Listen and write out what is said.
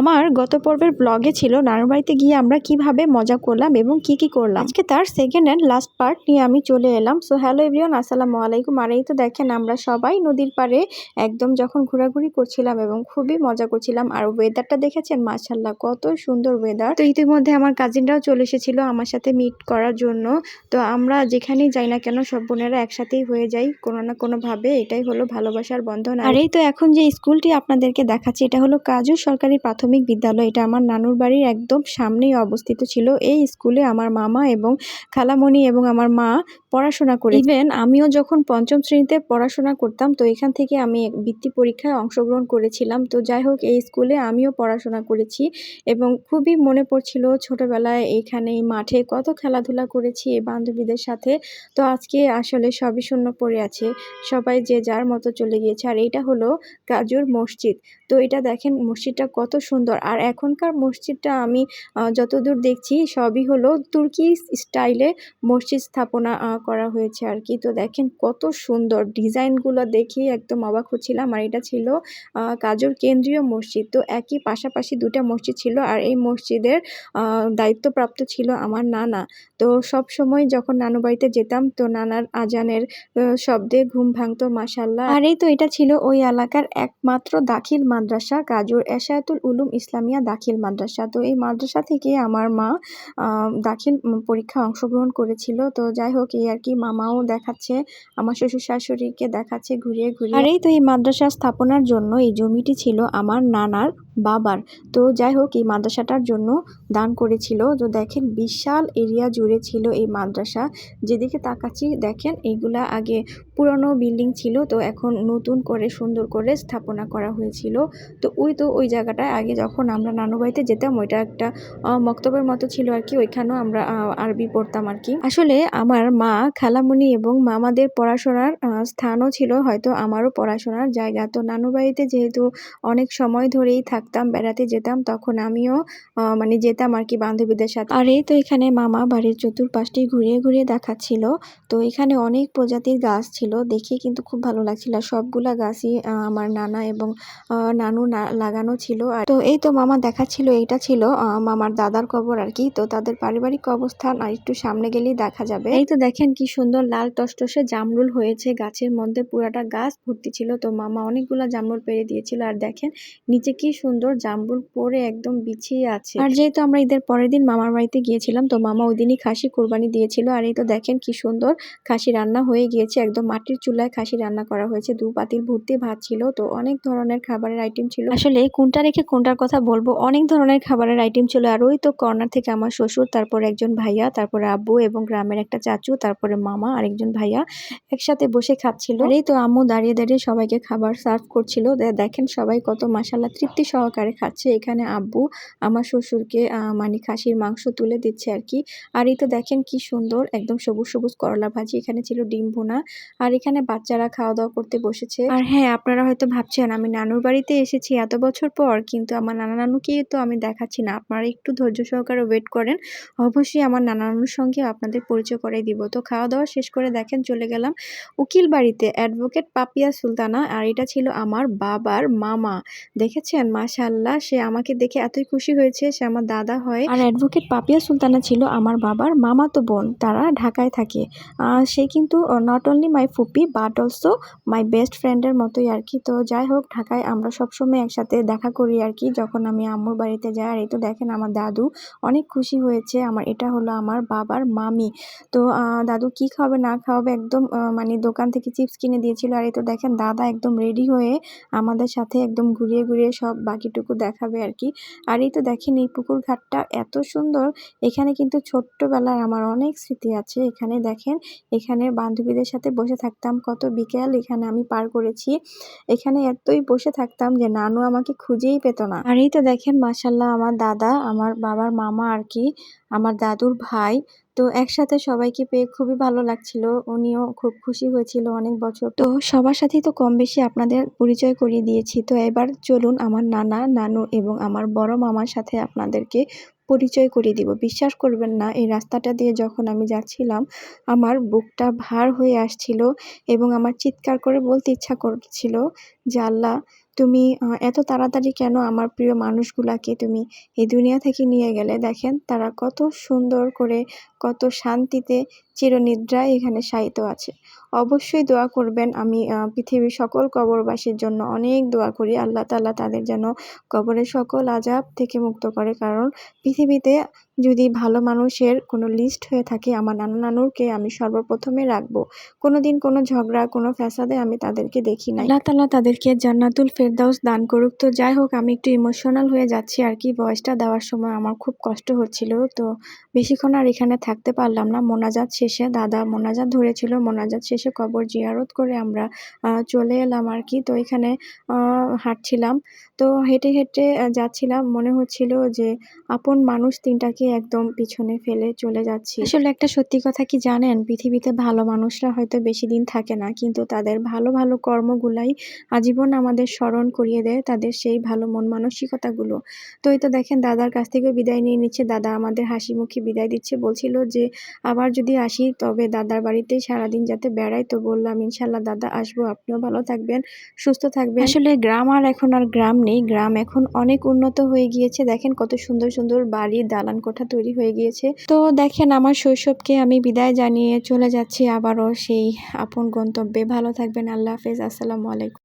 আমার গত পর্বের ব্লগে ছিল নানুর বাড়িতে গিয়ে আমরা কীভাবে মজা করলাম এবং কি কি করলাম। আজকে তার সেকেন্ড অ্যান্ড লাস্ট পার্ট নিয়ে আমি চলে এলাম। সো হ্যালো এভরিওয়ান আসসালামু আলাইকুম। আর এই তো দেখেন, আমরা সবাই নদীর পাড়ে একদম যখন ঘোরাঘুরি করছিলাম এবং খুবই মজা করছিলাম। আর ওয়েদারটা দেখেছেন? মাশাল্লাহ কত সুন্দর ওয়েদার তো ইতিমধ্যে আমার কাজিনরাও চলে এসেছিল আমার সাথে মিট করার জন্য। তো আমরা যেখানেই যাই না কেন, সব বোনেরা একসাথেই হয়ে যাই কোনো না কোনোভাবে। এটাই হলো ভালোবাসার বন্ধন। আর এই তো এখন যে স্কুলটি আপনাদেরকে দেখাচ্ছি, এটা হলো কাজু সরকারি প্রাথমিক বিদ্যালয়। এটা আমার নানুর বাড়ির একদম সামনেই অবস্থিত ছিল। এই স্কুলে আমার মামা এবং খালামণি এবং আমার মা পড়াশোনা করি ইভেন আমিও যখন পঞ্চম শ্রেণীতে পড়াশোনা করতাম, তো এখান থেকে আমি বৃত্তি পরীক্ষায় অংশগ্রহণ করেছিলাম। তো যাই হোক এই স্কুলে আমিও পড়াশোনা করেছি এবং খুবই মনে পড়ছিল ছোটবেলায় এখানে মাঠে কত খেলাধুলা করেছি এই বান্ধবীদের সাথে। তো আজকে আসলে সবই শূন্য পড়ে আছে। সবাই যে যার মতো চলে গিয়েছে। আর এইটা হলো কাজুর মসজিদ। তো এটা দেখেন, মসজিদটা কত সুন্দর। আর এখনকার মসজিদটা আমি যতদূর দেখছি, সবই হলো তুর্কি স্টাইলে মসজিদ স্থাপনা করা হয়েছে আর কি। তো দেখেন কত সুন্দর ডিজাইনগুলো দেখেই একদম অবাক হচ্ছিলাম। আর এটা ছিল কাজুর কেন্দ্রীয় মসজিদ। তো একই পাশাপাশি দুটা মসজিদ ছিল আর এই মসজিদের দায়িত্বপ্রাপ্ত ছিল আমার নানা। তো সব সময় যখন নানু বাড়িতে যেতাম তো নানার আজানের শব্দে ঘুম ভাঙতো মাসাল্লাহ আর এই তো এটা ছিল ওই এলাকার একমাত্র দাখিল মাদ্রাসা কাজুর এশায়াতুল উলুম ইসলামিয়া দাখিল মাদ্রাসা। তো এই মাদ্রাসা থেকে আমার মা দাখিল উম, পরীক্ষায় অংশগ্রহণ করেছিল। তো যাই হোক এই আর কি মামাও দেখাচ্ছে, আমার শ্বশুর শাশুড়িকে দেখাচ্ছে, ঘুরিয়ে ঘুরিয়ে। আর এই তো এই মাদ্রাসা স্থাপনার জন্য এই জমিটি ছিল আমার নানার বাবার। তো যাই হোক, এই মাদ্রাসাটার জন্য দান করেছিল। তো দেখেন, বিশাল এরিয়া জুড়ে ছিল এই মাদ্রাসা। যেদিকে তাকাচ্ছি, দেখেন এইগুলা আগে পুরনো বিল্ডিং ছিল। তো এখন নতুন করে, সুন্দর করে স্থাপনা করা হয়েছিল। তো ওই তো ওই জায়গাটায় আগে যখন আমরা নানুবাড়িতে যেতাম, ওইটা একটা মক্তবের মতো ছিল আর কি। ওইখানেও আমরা আরবি পড়তাম আর কি। আসলে আমার মা, খালামুনি এবং মামাদের পড়াশোনার স্থানও ছিল হয়তো আমারও পড়াশোনার জায়গা। তো নানুবাড়িতে যেহেতু অনেক সময় ধরেই থাকতাম, বেড়াতে যেতাম, তখন আমিও মানে যেতাম আর কি বান্ধবীদের সাথে। আর এই তো এখানে মামা বাড়ির চতুর্পাশটি ঘুরিয়ে ঘুরিয়ে দেখাচ্ছিল। তো এখানে অনেক প্রজাতির গাছ ছিল, দেখে কিন্তু খুব ভালো লাগছিল। সবগুলা গাছই আমার নানা এবং নানু লাগানো ছিল। আর তো এই তো মামা দেখাচ্ছিল, এইটা ছিল মামার দাদার কবর আর কি। তো তাদের পারিবারিক অবস্থান আর একটু সামনে গেলেই দেখা যাবে। এই তো দেখেন কি সুন্দর লাল টসটসে জামরুল হয়েছে। গাছের মধ্যে পুরাটা গাছ ভর্তি ছিল। তো মামা অনেকগুলা জামরুল পেরে দিয়েছিল। আর দেখেন, নিচে কি সুন্দর জামরুল পরে একদম বিছিয়ে আছে। আর যেহেতু আমরা ঈদের পরের দিন মামার বাড়িতে গিয়েছিলাম, তো মামা ওই দিনই খাসি কোরবানি দিয়েছিল। আর এই তো দেখেন কি সুন্দর খাসি রান্না হয়ে গিয়েছে। একদম মাটির চুলায় খাসি রান্না করা হয়েছে। দু পাতিল ভর্তি ভাত ছিল, তো অনেক ধরনের খাবারের আইটেম ছিল। আসলে কোনটা রেখে কোনটার কথা বলব? অনেক ধরনের খাবারের আইটেম ছিল। আর ওই তো কর্নার থেকে আমার শ্বশুর, তারপর একজন ভাইয়া, তারপরে আব্বু এবং গ্রামের একটা চাচু, তারপরে মামা আর একজন ভাইয়া একসাথে বসে খাচ্ছিল। এই তো আম্মু দাঁড়িয়ে দাঁড়িয়ে সবাইকে খাবার সার্ভ করছিল। দেখেন সবাই কত মাসাল্লাহ তৃপ্তি সহকারে খাচ্ছে। এখানে আব্বু আমার শ্বশুরকে মানে খাসির মাংস তুলে দিচ্ছে আর কি আর এই তো দেখেন কি সুন্দর, একদম সবুজ সবুজ করলা ভাজি। এখানে ছিল ডিম ভুনা। আর এখানে বাচ্চারা খাওয়া দাওয়া করতে বসেছে। আর হ্যাঁ আপনারা হয়তো ভাবছেন, আমি নানুর বাড়িতে এসেছি এত বছর পর, কিন্তু আমার নানা নানুকে তো আমি দেখাচ্ছি না। আপনারা একটু ধৈর্য সহকারে ওয়েট করেন। অবশ্যই আমার নানা নানুর সঙ্গে আপনাদের পরিচয় করে দিব। তো খাওয়া দাওয়া শেষ করে দেখেন, চলে গেলাম উকিল বাড়িতে অ্যাডভোকেট পাপিয়া সুলতানা। আর এটা ছিল আমার বাবার মামা। দেখেছেন? মাশাল্লাহ সে আমাকে দেখে এতই খুশি হয়েছে, সে আমার দাদা হয়। আর অ্যাডভোকেট পাপিয়া সুলতানা ছিল আমার বাবার মামাতো বোন, তারা ঢাকায় থাকে। সে কিন্তু নট অনলি মাই ফুপি বাট অলসো মাই বেস্ট ফ্রেন্ডের মতোই আর কি। তো যাই হোক, ঢাকায় আমরা সবসময় একসাথে দেখা করি আর কি, যখন আমি আম্মুর বাড়িতে যাই। আর এই তো দেখেন আমার দাদু অনেক খুশি হয়েছে, আমার, এটা হলো আমার বাবার মামি। তো দাদু কি খাবে না খাওয়াবে, একদম মানে দোকান থেকে চিপস কিনে দিয়েছিল। আর এই তো দেখেন, দাদা একদম রেডি হয়ে আমাদের সাথে একদম ঘুরিয়ে ঘুরিয়ে সব বাকিটুকু দেখাবে আর কি। আর এই তো দেখেন এই পুকুর ঘাটটা এত সুন্দর, এখানে কিন্তু ছোট্টবেলার আমার অনেক স্মৃতি আছে। এখানে দেখেন, এখানে বান্ধবীদের সাথে বসে থাকতাম, কত বিকেল এখানে আমি পার করেছি। এখানে এতই বসে থাকতাম যে নানু আমাকে খুঁজেই পেত না। আর এই তো দেখেন মাসাল্লাহ আমার দাদা, আমার বাবার মামা আর কি আমার দাদুর ভাই। তো একসাথে সবাইকে পেয়ে খুবই ভালো লাগছিল। উনিও খুব খুশি হয়েছিল অনেক বছর। তো সবার সাথেই তো কম বেশি আপনাদের পরিচয় করিয়ে দিয়েছি। তো এবার চলুন আমার নানা, নানু এবং আমার বড় মামার সাথে আপনাদেরকে পরিচয় করিয়ে দিব। বিশ্বাস করবেন না, এই রাস্তাটা দিয়ে যখন আমি যাচ্ছিলাম, আমার বুকটা ভার হয়ে আসছিল এবং আমার চিৎকার করে বলতে ইচ্ছা করছিল যে, আল্লাহ, তুমি এত তাড়াতাড়ি কেন আমার প্রিয় মানুষগুলাকে তুমি এই দুনিয়া থেকে নিয়ে গেলে? দেখেন, তারা কত সুন্দর করে, কত শান্তিতে চিরনিদ্রায় এখানে শায়িত আছে। অবশ্যই দোয়া করবেন। আমি পৃথিবীর সকল কবরবাসীর জন্য অনেক দোয়া করি। আল্লাহ তাআলা তাদের যেন কবরের সকল আজাব থেকে মুক্ত করে। কারণ পৃথিবীতে যদি ভালো মানুষের কোনো লিস্ট হয়ে থাকে, আমার নানা নানুরকে আমি সর্বপ্রথমে রাখব। কোনো দিন কোনো ঝগড়া, কোনো ফ্যাসাদে আমি তাদেরকে দেখি না আল্লাহ তাআলা তাদেরকে জান্নাতুল ফেরদাউস দান করুক। তো যাই হোক, আমি একটু ইমোশনাল হয়ে যাচ্ছি আর কি। ভয়েসটা দেওয়ার সময় আমার খুব কষ্ট হচ্ছিল। তো বেশিক্ষণ আর এখানে থাকতে পারলাম না। মোনাজাত শেষে দাদা মোনাজাত ধরেছিল। মোনাজাত শেষে কবর জিয়ারত করে আমরা চলে এলাম আর কি। তো এখানে হাঁটছিলাম। তো হেঁটে হেঁটে যাচ্ছিলাম। মনে হচ্ছিল যে আপন মানুষ তিনটাকে একদম পিছনে ফেলে চলে যাচ্ছি। আসলে একটা সত্যি কথা কি জানেন? পৃথিবীতে ভালো মানুষরা হয়তো বেশি দিন থাকে না, কিন্তু তাদের ভালো ভালো কর্মগুলাই আজীবন আমাদের স্মরণ করিয়ে দেয় তাদের সেই ভালো মন মানসিকতাগুলো। তো এই তো দেখেন, দাদার কাছ থেকে বিদায় নিয়ে নিচ্ছে। দাদা আমাদের হাসি মুখে বিদায় দিচ্ছে। বলছিল যে, আবার যদি আসি, তবে দাদার বাড়িতেই সারাদিন যাতে বেড়াই তো বললাম, ইনশাল্লাহ দাদা আসব, আপনিও ভালো থাকবেন, সুস্থ থাকবেন। আসলে গ্রাম আর এখন আর গ্রাম নেই, গ্রাম এখন অনেক উন্নত হয়ে গিয়েছে, দেখেন কত সুন্দর সুন্দর বাড়ি, দালান কোঠা তৈরি হয়ে গিয়েছে। তো দেখেন আমার শৈশবকে আমি বিদায় জানিয়ে চলে যাচ্ছি আবারও সেই আপন গন্তব্যে। ভালো থাকবেন, আল্লাহ হাফেজ, আসসালামু আলাইকুম।